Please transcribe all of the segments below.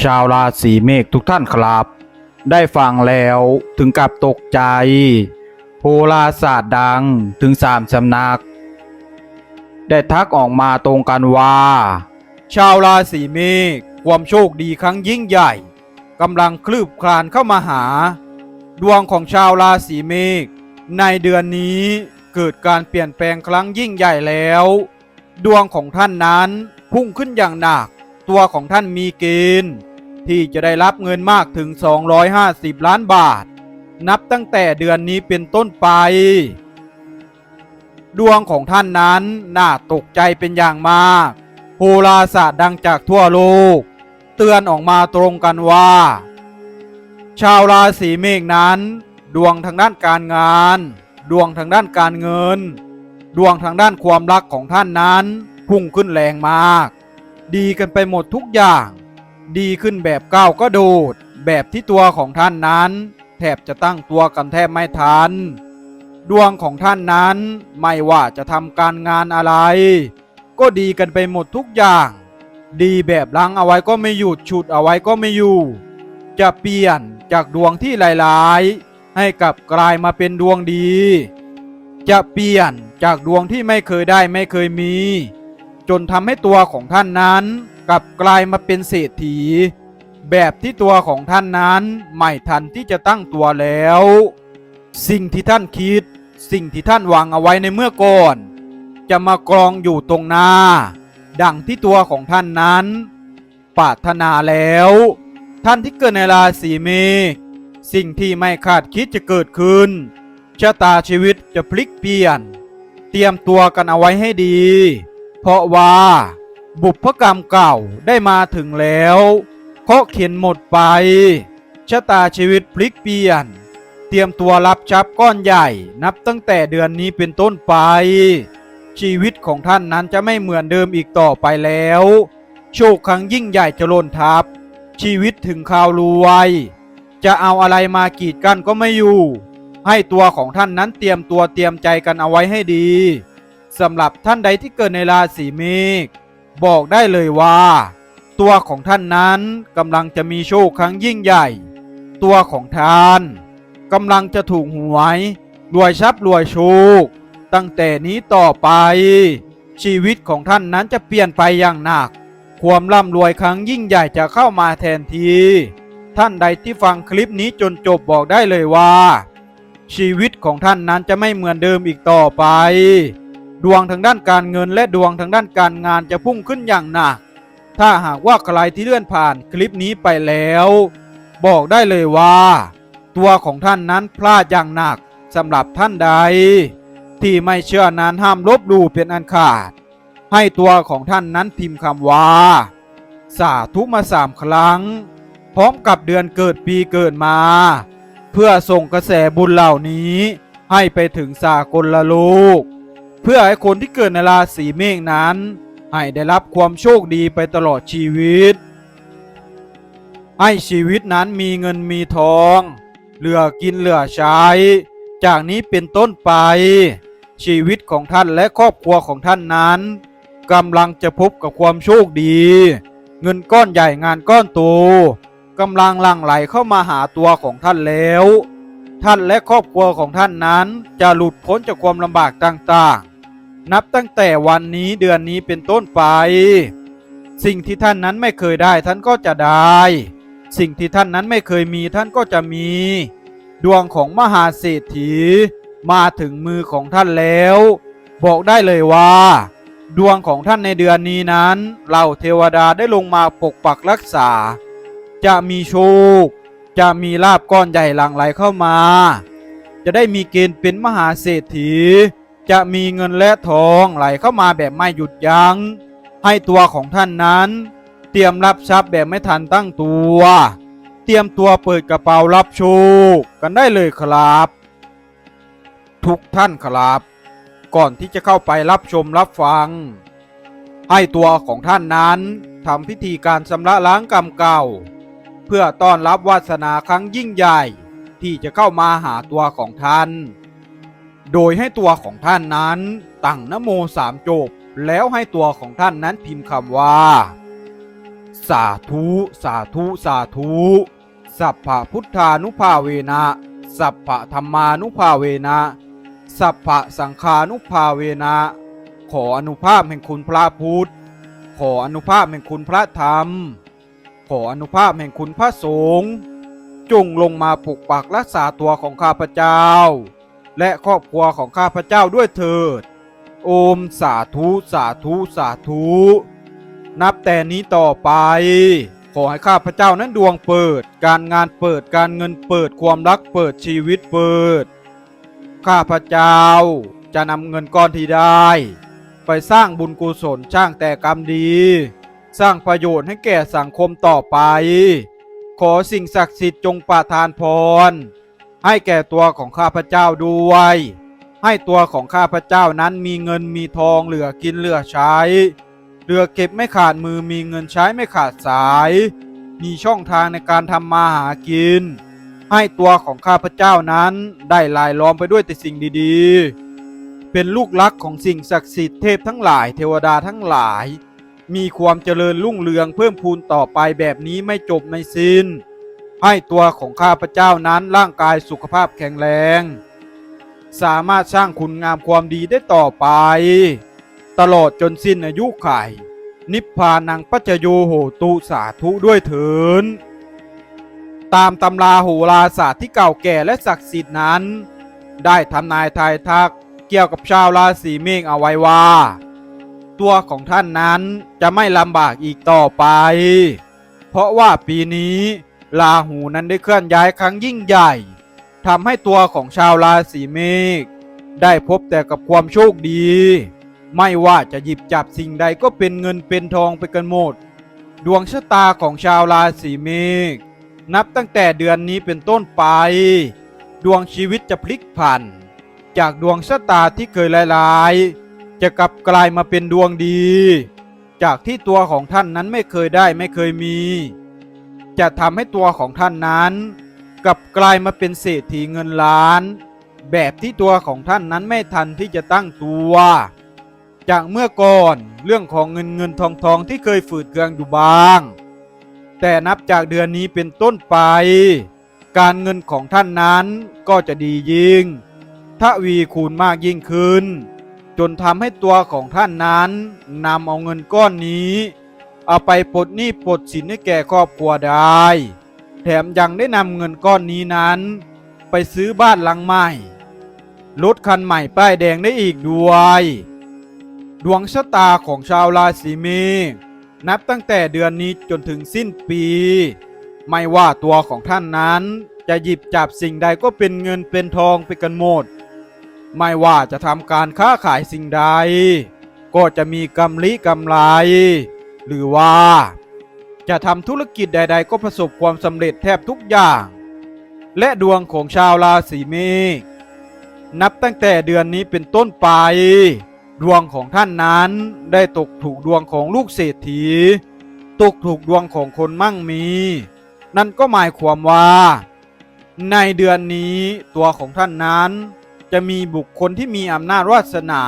ชาวราศีเมษทุกท่านครับ ได้ฟังแล้วถึงกับตกใจ โหราศาสตร์ดังถึงสามสำนัก ได้ทักออกมาตรงกันว่า ชาวราศีเมษความโชคดีครั้งยิ่งใหญ่กำลังคลืบคลานเข้ามาหา ดวงของชาวราศีเมษในเดือนนี้เกิดการเปลี่ยนแปลงครั้งยิ่งใหญ่แล้ว ดวงของท่านนั้นพุ่งขึ้นอย่างหนัก ตัวของท่านมีเกณฑ์ ที่จะได้รับเงินมากถึง 250 ล้านบาท นับตั้งแต่เดือนนี้เป็นต้นไป ดวงของท่านนั้นน่าตกใจเป็นอย่างมากโหราศาสตร์ดังจากทั่วโลก เตือนออกมาตรงกันว่า ชาวราศีเมษนั้น ดวงทางด้านการงาน ดวงทางด้านการเงิน ดวงทางด้านความรักของท่านนั้น พุ่งขึ้นแรงมาก ดีกันไปหมดทุกอย่าง ดีขึ้นแบบก้าวก็โดด แบบที่ตัวของท่านนั้น แทบจะตั้งตัวกันแทบไม่ทัน ดวงของท่านนั้นไม่ว่าจะทำการงานอะไร ก็ดีกันไปหมดทุกอย่าง ดีแบบล้างเอาไว้ก็ไม่หยุดฉุดเอาไว้ก็ไม่อยู่ จะเปลี่ยนจากดวงที่หลายๆ ให้กลับกลายมาเป็นดวงดี จะเปลี่ยนจากดวงที่ไม่เคยได้ไม่เคยมี จนทำให้ตัวของท่านนั้นกลับกลายมาเป็นเศรษฐี แบบที่ตัวของท่านนั้นไม่ทันที่จะตั้งตัวแล้ว สิ่งที่ท่านคิด สิ่งที่ท่านวางเอาไว้ในเมื่อก่อน จะมากรองอยู่ตรงหน้า ดังที่ตัวของท่านนั้นปรารถนาแล้ว ท่านที่เกิดในราศีเมษสิ่งที่ไม่คาดคิดจะเกิดขึ้นชะตาชีวิตจะพลิกเปลี่ยน เตรียมตัวกันเอาไว้ให้ดี เพราะว่าบุพกรรมเก่าได้มาถึงแล้วเคาะเขียนหมดไป ชะตาชีวิตพลิกเปลี่ยน เตรียมตัวรับทรัพย์ก้อนใหญ่นับตั้งแต่เดือนนี้เป็นต้นไป ชีวิตของท่านนั้นจะไม่เหมือนเดิมอีกต่อไปแล้ว โชคครั้งยิ่งใหญ่จะล่นทับ ชีวิตถึงข่าวรวย จะเอาอะไรมากีดกันก็ไม่อยู่ ให้ตัวของท่านนั้นเตรียมตัวเตรียมใจกันเอาไว้ให้ดี สำหรับท่านใดที่เกิดในราศีเมษบอกได้เลยว่า ตัวของท่านนั้นกำลังจะมีโชคครั้งยิ่งใหญ่ ตัวของท่านกำลังจะถูกหวยรวยทรัพย์รวยโชค ตั้งแต่นี้ต่อไป ชีวิตของท่านนั้นจะเปลี่ยนไปอย่างหนัก ความร่ำรวยครั้งยิ่งใหญ่จะเข้ามาแทนที ท่านใดที่ฟังคลิปนี้จนจบบอกได้เลยว่า ชีวิตของท่านนั้นจะไม่เหมือนเดิมอีกต่อไป ดวงทางด้านการเงินและดวงทางด้านการงานจะพุ่งขึ้นอย่างหนัก ถ้าหากว่าใครที่เลื่อนผ่านคลิปนี้ไปแล้ว บอกได้เลยว่า ตัวของท่านนั้นพลาดอย่างหนักสำหรับท่านใด ที่ไม่เชื่อนั้นห้ามลบหลู่เป็นอันขาด ให้ตัวของท่านนั้นพิมพ์คำว่า สาธุมาสามครั้ง พร้อมกับเดือนเกิดปีเกิดมา เพื่อส่งกระแสบุญเหล่านี้ให้ไปถึงสากลละโลก เพื่อให้คนที่เกิดในราศีเมษนั้น ให้ได้รับความโชคดีไปตลอดชีวิต ให้ชีวิตนั้นมีเงินมีทอง เหลือกินเหลือใช้ จากนี้เป็นต้นไป ชีวิตของท่านและครอบครัวของท่านนั้นกำลังจะพบกับความโชคดี เงินก้อนใหญ่งานก้อนโตกำลังหลั่งไหลเข้ามาหาตัวของท่านแล้ว ท่านและครอบครัวของท่านนั้นจะหลุดพ้นจากความลำบากต่างๆ นับตั้งแต่วันนี้เดือนนี้เป็นต้นไป สิ่งที่ท่านนั้นไม่เคยได้ท่านก็จะได้ สิ่งที่ท่านนั้นไม่เคยมีท่านก็จะมี ดวงของมหาเศรษฐี มาถึงมือของท่านแล้ว บอกได้เลยว่า ดวงของท่านในเดือนนี้นั้นเหล่าเทวดาได้ลงมาปกปักรักษา จะมีโชค จะมีลาบก้อนใหญ่หลั่งไหลเข้ามา จะได้มีเกณฑ์เป็นมหาเศรษฐี จะมีเงินและทองไหลเข้ามาแบบไม่หยุดยัง้ง ให้ตัวของท่านนั้น เตรียมรับทรัพย์แบบไม่ทันตั้งตัว เตรียมตัวเปิดกระเป๋ารับโชคกันได้เลยครับ ทุกท่านครับ ก่อนที่จะเข้าไปรับชมรับฟัง ให้ตัวของท่านนั้นทำพิธีการชำระล้างกรรมเก่า เพื่อต้อนรับวาสนาครั้งยิ่งใหญ่ ที่จะเข้ามาหาตัวของท่าน โดยให้ตัวของท่านนั้นตั้งนโมสามจบ แล้วให้ตัวของท่านนั้นพิมพ์คำว่า สาธุ สาธุ สาธุ สัพพะพุทธานุภาเวนะ สัพพะธรรมานุภาเวนะ สัพพะสังฆานุภาเวนะ ขออนุภาพแห่งคุณพระพุทธ ขออนุภาพแห่งคุณพระธรรม ขออนุภาพแห่งคุณพระสงฆ์จงลงมาปกปักรักษาตัวของข้าพเจ้า และครอบครัวของข้าพเจ้าด้วยเถิด โอมสาธุสาธุสาธุ นับแต่นี้ต่อไป ขอให้ข้าพเจ้านั้นดวงเปิด การงานเปิดการเงินเปิดความรักเปิดชีวิตเปิด ข้าพเจ้าจะนำเงินก้อนที่ได้ ไปสร้างบุญกุศลช่างแต่กรรมดี สร้างประโยชน์ให้แก่สังคมต่อไป ขอสิ่งศักดิ์สิทธิ์จงประทานพร ให้แก่ตัวของข้าพเจ้าด้วย ให้ตัวของข้าพเจ้านั้นมีเงินมีทองเหลือกินเหลือใช้ เหลือเก็บไม่ขาดมือมีเงินใช้ไม่ขาดสาย มีช่องทางในการทำมาหากิน ให้ตัวของข้าพเจ้านั้นได้ลายล้อมไปด้วยแต่สิ่งดีๆ เป็นลูกรักของสิ่งศักดิ์สิทธิ์เทพทั้งหลายเทวดาทั้งหลาย มีความเจริญรุ่งเรืองเพิ่มพูนต่อไปแบบนี้ไม่จบไม่สิ้น ให้ตัวของข้าพเจ้านั้นร่างกายสุขภาพแข็งแรง สามารถสร้างคุณงามความดีได้ต่อไป ตลอดจนสิ้นอายุไขนิพพานังปัจโยโหตุสาธุด้วยเถินตามตำราโหราศาสตร์ที่เก่าแก่และศักดิ์สิทธิ์นั้น ได้ทำนายทายทักเกี่ยวกับชาวราศีเมษเอาไว้ว่า ตัวของท่านนั้นจะไม่ลำบากอีกต่อไป เพราะว่าปีนี้ ลาหูนั้นได้เคลื่อนย้ายครั้งยิ่งใหญ่ทำให้ตัวของชาวราศีเมษได้พบแต่กับความโชคดี ไม่ว่าจะหยิบจับสิ่งใดก็เป็นเงินเป็นทองไปกันหมด ดวงชะตาของชาวราศีเมษนับตั้งแต่เดือนนี้เป็นต้นไป ดวงชีวิตจะพลิกผัน จากดวงชะตาที่เคยลายๆจะกลับกลายมาเป็นดวงดี จากที่ตัวของท่านนั้นไม่เคยได้ไม่เคยมี จะทำให้ตัวของท่านนั้นกลับกลายมาเป็นเศรษฐีเงินล้าน แบบที่ตัวของท่านนั้นไม่ทันที่จะตั้งตัว จากเมื่อก่อนเรื่องของเงินเงินทองทองที่เคยฝืดเคืองอยู่บ้าง แต่นับจากเดือนนี้เป็นต้นไป การเงินของท่านนั้นก็จะดียิ่งทวีคูณมากยิ่งขึ้น จนทำให้ตัวของท่านนั้นนำเอาเงินก้อนนี้ เอาไปปลดหนี้ปลดสินให้แก่ครอบครัวได้ แถมยังได้นำเงินก้อนนี้นั้น ไปซื้อบ้านหลังใหม่ รถคันใหม่ป้ายแดงได้อีกด้วย ดวงชะตาของชาวราศีเมษนับตั้งแต่เดือนนี้จนถึงสิ้นปี ไม่ว่าตัวของท่านนั้นจะหยิบจับสิ่งใดก็เป็นเงินเป็นทองไปกันหมด ไม่ว่าจะทำการค้าขายสิ่งใด ก็จะมีกำลิกำไร หรือว่า จะทำธุรกิจใด ๆ ก็ประสบความสำเร็จแทบทุกอย่าง และดวงของชาวราศีเมษนับตั้งแต่เดือนนี้เป็นต้นไป ดวงของท่านนั้นได้ตกถูกดวงของลูกเศรษฐี ตกถูกดวงของคนมั่งมี นั่นก็หมายความว่า ในเดือนนี้ตัวของท่านนั้น จะมีบุคคลที่มีอำนาจวาสนา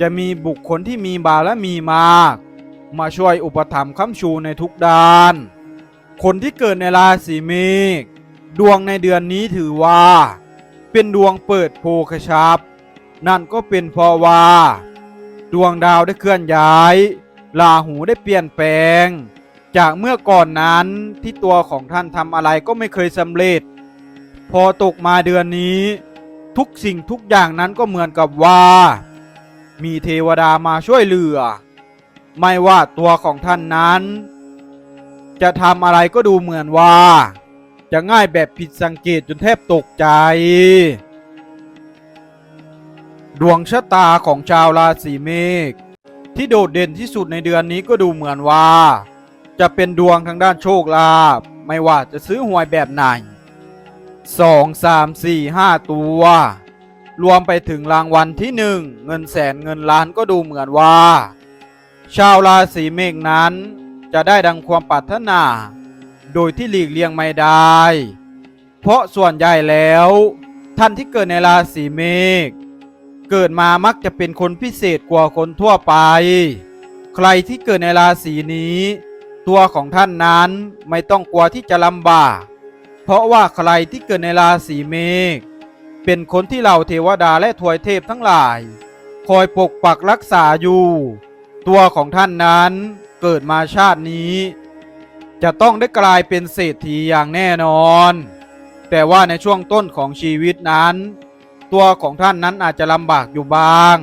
จะมีบุคคลที่มีบารมีมาก มาช่วยอุปถัมภ์ค้ำชูในทุกด้าน คนที่เกิดในราศีเมษดวงในเดือนนี้ถือว่า เป็นดวงเปิดโภคชาบนั่นก็เป็นเพราะว่า ดวงดาวได้เคลื่อนย้ายลาหูได้เปลี่ยนแปลง จากเมื่อก่อนนั้นที่ตัวของท่านทำอะไรก็ไม่เคยสำเร็จ พอตกมาเดือนนี้ ทุกสิ่งทุกอย่างนั้นก็เหมือนกับว่า มีเทวดามาช่วยเหลือ ไม่ว่าตัวของท่านนั้น จะทำอะไรก็ดูเหมือนว่า จะง่ายแบบผิดสังเกตจนแทบตกใจ ดวงชะตาของชาวราศีเมษที่โดดเด่นที่สุดในเดือนนี้ก็ดูเหมือนว่า จะเป็นดวงทางด้านโชคลาภไม่ว่าจะซื้อหวยแบบไหนสองสามสี่ห้าตัว รวมไปถึงรางวัลที่หนึ่งเงินแสนเงินล้านก็ดูเหมือนว่า ชาวราศีเมษนั้นจะได้ดังความปรารถนา โดยที่หลีกเลี่ยงไม่ได้ เพราะส่วนใหญ่แล้ว ท่านที่เกิดในราศีเมษเกิดมามักจะเป็นคนพิเศษกว่าคนทั่วไป ใครที่เกิดในราศีนี้ ตัวของท่านนั้นไม่ต้องกลัวที่จะลำบาก เพราะว่าใครที่เกิดในราศีเมษเป็นคนที่เหล่าเทวดาและทวยเทพทั้งหลาย คอยปกปักรักษาอยู่ ตัวของท่านนั้นเกิดมาชาตินี้ จะต้องได้กลายเป็นเศรษฐีอย่างแน่นอน แต่ว่าในช่วงต้นของชีวิตนั้น ตัวของท่านนั้นอาจจะลำบากอยู่บ้าง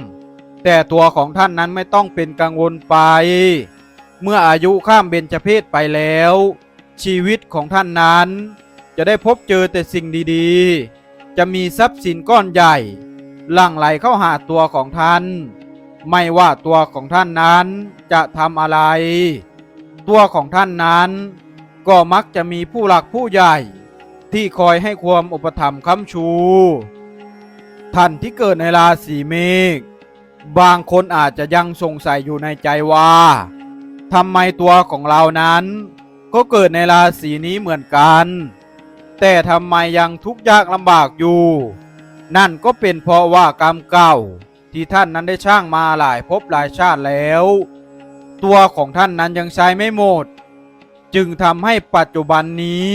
แต่ตัวของท่านนั้นไม่ต้องเป็นกังวลไป เมื่ออายุข้ามเบญจเพศไปแล้ว ชีวิตของท่านนั้น จะได้พบเจอแต่สิ่งดีๆ จะมีทรัพย์สินก้อนใหญ่หลั่งไหลเข้าหาตัวของท่าน ไม่ว่าตัวของท่านนั้นจะทำอะไร ตัวของท่านนั้น ก็มักจะมีผู้หลักผู้ใหญ่ที่คอยให้ความอุปถัมภ์ค้ำชู ท่านที่เกิดในราศีเมษบางคนอาจจะยังสงสัยอยู่ในใจว่าทำไมตัวของเรานั้น ก็เกิดในราศีนี้เหมือนกัน แต่ทำไมยังทุกข์ยากลำบากอยู่ นั่นก็เป็นเพราะว่ากรรมเก่า ที่ท่านนั้นได้ช่างมาหลายภพหลายชาติแล้ว ตัวของท่านนั้นยังใช้ไม่หมด จึงทำให้ปัจจุบันนี้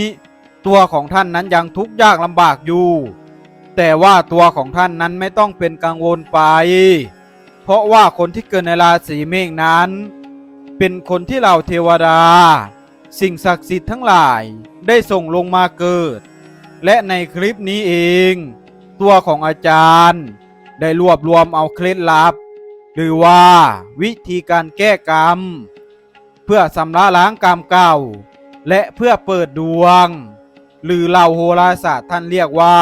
ตัวของท่านนั้นยังทุกข์ยากลำบากอยู่ แต่ว่าตัวของท่านนั้นไม่ต้องเป็นกังวลไป เพราะว่าคนที่เกิดในราศีเมษนั้น เป็นคนที่เหล่าเทวดา สิ่งศักดิ์สิทธิ์ทั้งหลายได้ส่งลงมาเกิด และในคลิปนี้เอง ตัวของอาจารย์ ได้รวบรวมเอาเคล็ดลับ หรือว่าวิธีการแก้กรรม เพื่อสำระล้างกรรมเก่า และเพื่อเปิดดวง หรือเหล่าโหราศาสตร์ท่านเรียกว่า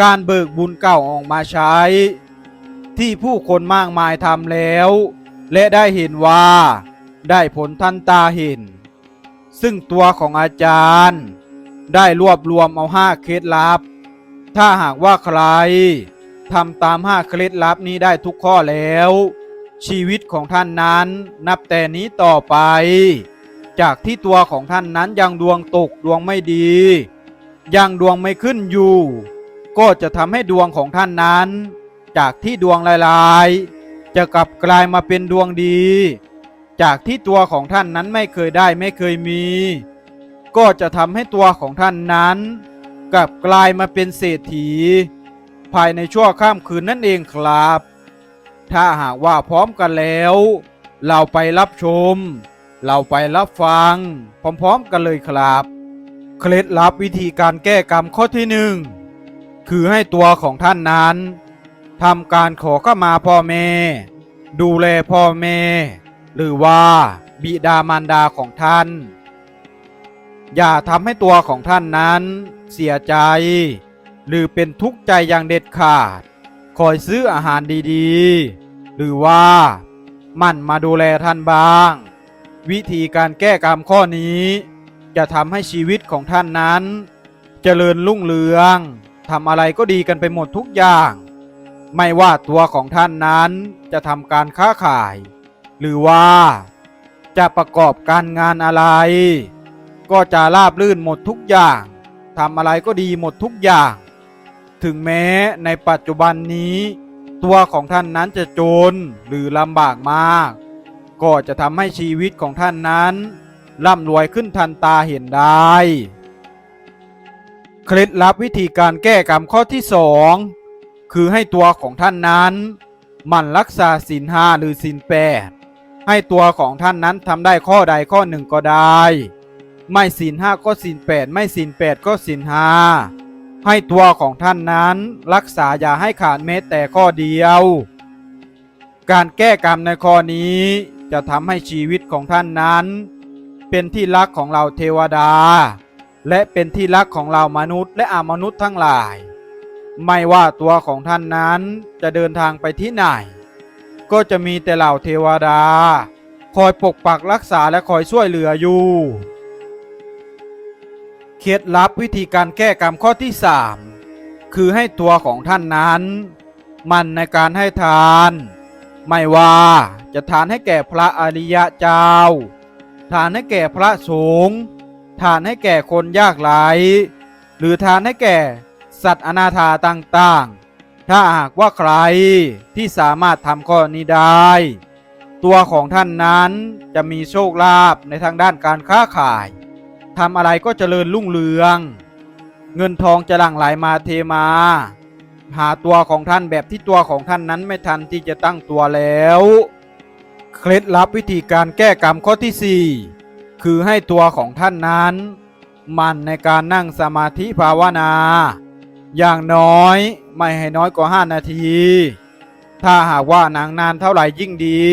การเบิกบุญเก่าออกมาใช้ ที่ผู้คนมากมายทำแล้ว และได้เห็นว่า ได้ผลทันตาเห็น ซึ่งตัวของอาจารย์ ได้รวบรวมเอาห้าเคล็ดลับ ถ้าหากว่าใคร ทำตามห้าเคล็ดลับนี้ได้ทุกข้อแล้ว ชีวิตของท่านนั้นนับแต่นี้ต่อไป จากที่ตัวของท่านนั้นยังดวงตกดวงไม่ดี ยังดวงไม่ขึ้นอยู่ ก็จะทำให้ดวงของท่านนั้น จากที่ดวงลายๆ จะกลับกลายมาเป็นดวงดี จากที่ตัวของท่านนั้นไม่เคยได้ไม่เคยมี ก็จะทำให้ตัวของท่านนั้น กลับกลายมาเป็นเศรษฐี ภายในชั่วข้ามคืนนั่นเองครับ ถ้าหากว่าพร้อมกันแล้ว เราไปรับชม เราไปรับฟัง พร้อมๆกันเลยครับ เคล็ดลับวิธีการแก้กรรมข้อที่หนึ่งคือให้ตัวของท่านนั้นทำการขอเข้ามาพ่อแม่ ดูแลพ่อแม่ หรือว่าบิดามารดาของท่าน อย่าทำให้ตัวของท่านนั้นเสียใจ หรือเป็นทุกข์ใจอย่างเด็ดขาด คอยซื้ออาหารดีๆ หรือว่ามั่นมาดูแลท่านบ้าง วิธีการแก้กรรมข้อนี้ จะทำให้ชีวิตของท่านนั้นเจริญรุ่งเรืองทำอะไรก็ดีกันไปหมดทุกอย่าง ไม่ว่าตัวของท่านนั้นจะทำการค้าขาย หรือว่าจะประกอบการงานอะไร ก็จะราบรื่นหมดทุกอย่างทำอะไรก็ดีหมดทุกอย่าง ถึงแม้ในปัจจุบันนี้ ตัวของท่านนั้นจะจนหรือลำบากมาก ก็จะทำให้ชีวิตของท่านนั้นร่ำรวยขึ้นทันตาเห็นได้ เคล็ดลับวิธีการแก้กรรมข้อที่สองคือให้ตัวของท่านนั้นหมั่นรักษาศีลห้าหรือศีลแปดให้ตัวของท่านนั้นทำได้ข้อใดข้อหนึ่งก็ได้ ไม่ศีลห้าก็ศีลแปดไม่ศีลแปดก็ศีลห้า ให้ตัวของท่านนั้นรักษาอย่าให้ขาดแม้แต่ข้อเดียว การแก้กรรมในข้อนี้จะทำให้ชีวิตของท่านนั้น เป็นที่รักของเราเทวดา และเป็นที่รักของเรามนุษย์และอามนุษย์ทั้งหลาย ไม่ว่าตัวของท่านนั้นจะเดินทางไปที่ไหน ก็จะมีแต่เหล่าเทวดา คอยปกปักรักษาและคอยช่วยเหลืออยู่ เคล็ดลับวิธีการแก้กรรมข้อที่สามคือให้ตัวของท่านนั้น มันในการให้ทาน ไม่ว่าจะทานให้แก่พระอริยะเจ้า ทานให้แก่พระสงฆ์ทานให้แก่คนยากไร้หรือทานให้แก่สัตว์อนาถาต่างๆ ถ้าหากว่าใครที่สามารถทำข้อนี้ได้ ตัวของท่านนั้นจะมีโชคลาภในทางด้านการค้าขาย ทำอะไรก็เจริญรุ่งเรือง เงินทองจะหลั่งไหลมาเทมา หาตัวของท่านแบบที่ตัวของท่านนั้นไม่ทันที่จะตั้งตัวแล้ว เคล็ดลับวิธีการแก้กรรมข้อที่ 4 คือให้ตัวของท่านนั้นมันในการนั่งสมาธิภาวนา อย่างน้อยไม่ให้น้อยกว่า 5 นาที ถ้าหากว่านางนานเท่าไหร่ยิ่งดี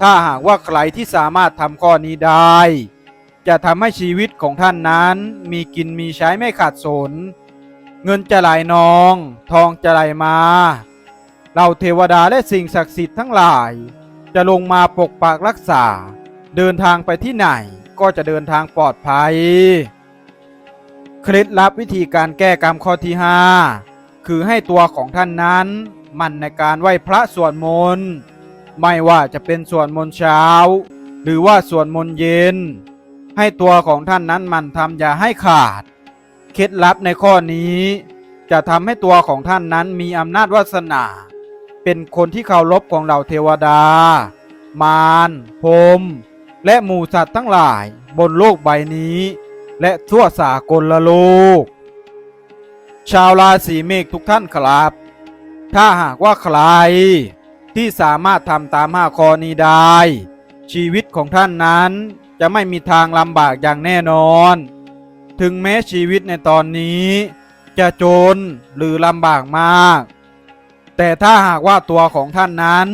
ถ้าหากว่าใครที่สามารถทำข้อนี้ได้ จะทำให้ชีวิตของท่านนั้น มีกินมีใช้ไม่ขาดสน เงินจะไหลนอง ทองจะไหลมา เราเทวดาและสิ่งศักดิ์สิทธิ์ทั้งหลาย จะลงมาปกปักรักษา เดินทางไปที่ไหนก็จะเดินทางปลอดภัย เคล็ดลับวิธีการแก้กรรมข้อที่ 5 คือให้ตัวของท่านนั้น มันในการไหว้พระสวดมนต์ไม่ว่าจะเป็นสวดมนต์เช้า หรือว่าสวดมนต์เย็น ให้ตัวของท่านนั้นมันทำอย่าให้ขาด เคล็ดลับในข้อนี้ จะทำให้ตัวของท่านนั้นมีอำนาจวาสนา เป็นคนที่เคารพของเหล่าเทวดา มารพรมและหมู่สัตว์ทั้งหลายบนโลกใบนี้ และทั่วสากลละโลก ชาวราศีเมษทุกท่านครับ ถ้าหากว่าใครที่สามารถทำตามห้าข้อนี้ได้ ชีวิตของท่านนั้น จะไม่มีทางลำบากอย่างแน่นอน ถึงแม้ชีวิตในตอนนี้ จะจนหรือลำบากมาก แต่ถ้าหากว่าตัวของท่านนั้น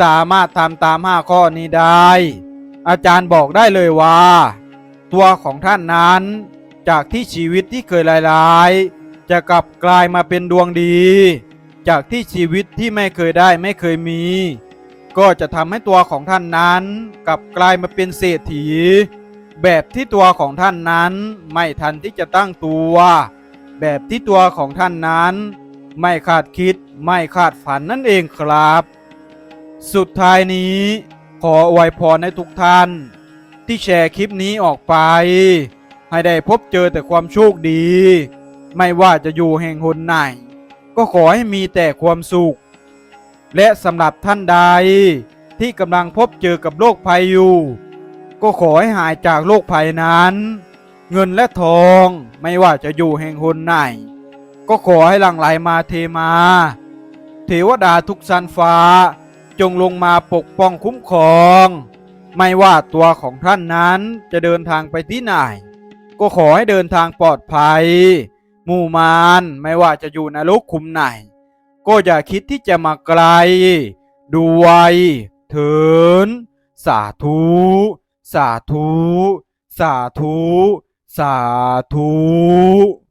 สามารถทำตามห้าข้อนี้ได้ อาจารย์บอกได้เลยว่า ตัวของท่านนั้น จากที่ชีวิตที่เคยลายๆจะกลับกลายมาเป็นดวงดี จากที่ชีวิตที่ไม่เคยได้ไม่เคยมี ก็จะทำให้ตัวของท่านนั้นกลับกลายมาเป็นเศรษฐี แบบที่ตัวของท่านนั้นไม่ทันที่จะตั้งตัว แบบที่ตัวของท่านนั้น ไม่คาดคิดไม่คาดฝันนั่นเองครับ สุดท้ายนี้ขออวยพรให้ทุกท่าน ที่แชร์คลิปนี้ออกไป ให้ได้พบเจอแต่ความโชคดี ไม่ว่าจะอยู่แห่งหนไหน ก็ขอให้มีแต่ความสุข และสำหรับท่านใดที่กำลังพบเจอกับโรคภัยอยู่ ก็ขอให้หายจากโรคภัยนั้น เงินและทองไม่ว่าจะอยู่แห่งหนไหน ก็ขอให้หลั่งไหลมาเทมา เทวดาทุกสันฟ้า จงลงมาปกป้องคุ้มครอง ไม่ว่าตัวของท่านนั้นจะเดินทางไปที่ไหน ก็ขอให้เดินทางปลอดภัยหมู่มารไม่ว่าจะอยู่ในโลกคุมไหน ก็อย่าคิดที่จะมาไกล ด้วยเถินสาธุ สาธุ สาธุ สาธุ